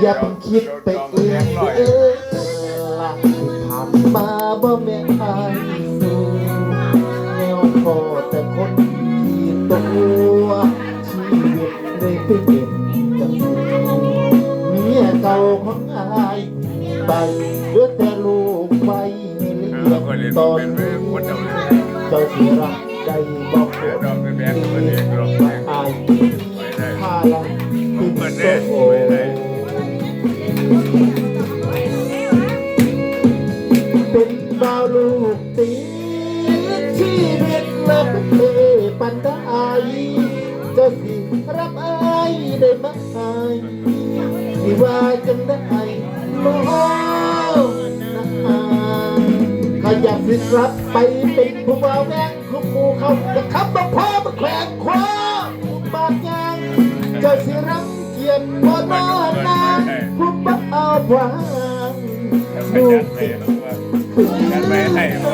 อย่าเพิ่งคิดไปเองเออละที่ผ่านมาบ่แม่นอายสูแนวพอแต่คนที่ตัวชีวิตได้เป็นจังซี่เมียเก่าของอายไปเหลือแต่ลูกไปให้เลี้ยงตอนนี้เจ้าสิรัก จะสิรับอายได้ไหมที่ว่าจังได้โน้นะขยับสิรับไปเป็นผู้บ่าวแม่งคู่คู่เขาจะขับมาพ่อมาแขวนคว้าบาดยางจะสิรังเกียจบ่นอนนานผู้บ่าวพวางลูกติดม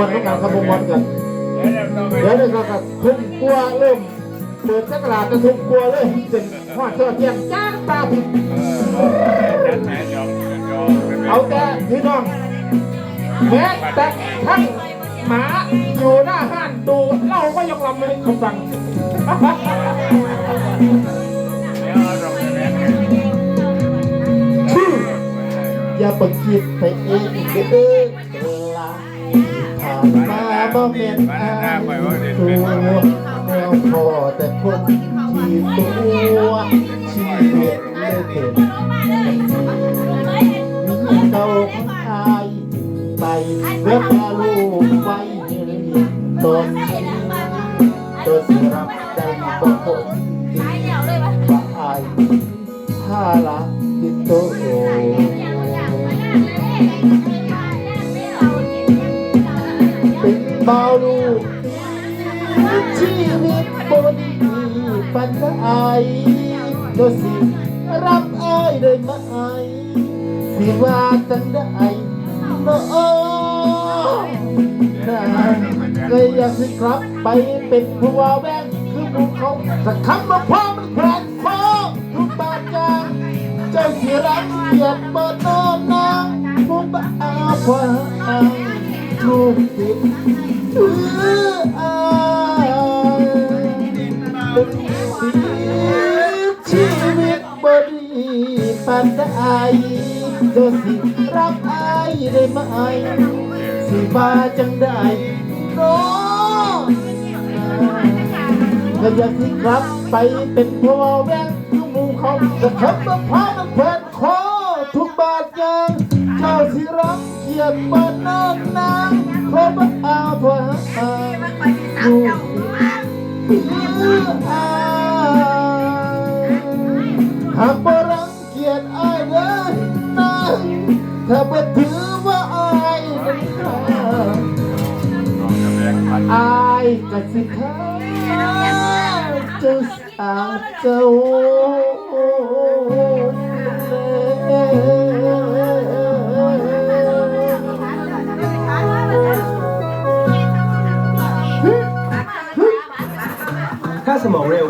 วนต้องการขบวนกันเดี๋ยวนะครับครับทุ่มกลัวเริ่มเปิดสักหลาดจะทุ่มกลัวเลยเป็นหัวเสื้อเทียมจ้างตาผิดเอาแต่พี่น้องแม้แต่ทั้งหมาอยู่หน้าห้านดูเล่าก็ยังลำไม่เขาฟังอย่าปคิดไปเองเด้อลาผ่าน บ่แม่นอายตัวแนวพอแต่คนที่ตัวชีวิตเลยเป็นมีเก่าของอายไปเว็บพาลูกไว้ให้เรียนตอนนี้ตัวสิรับได้บ่คงว่าอายถ้าละ ชีวิตบนดีปันไอก็สิรับอายได้ไหมสิว่าจังได้บ่ได้ก็อยากสิกลับไปเป็นผู้ว่าแว่งคือพวกเขาสักคำว่าพ่อมันแขวนคอทุกบาดยางเจ้าสิรังเกียจบ่นอนนางผู้บ่าวพวางลูกติดเออ เป็นชีวิตบดีปันได้จะสิรับอายได้ไหมสิมาจังได้โน้ก็อยากสิกลับไปเป็นพ่อแว่งทุกมู่เขาจะทำมาพามันแขวนคอทุกบาทยางเจ้าสิรักเกียรติบ้านนานนาง หากรังเกียจอายเด้อนะถ้าบ่ถือว่าอายเป็นอายก็สิข้าเจ้าสาวเจ้าถ้าสมองเร็ว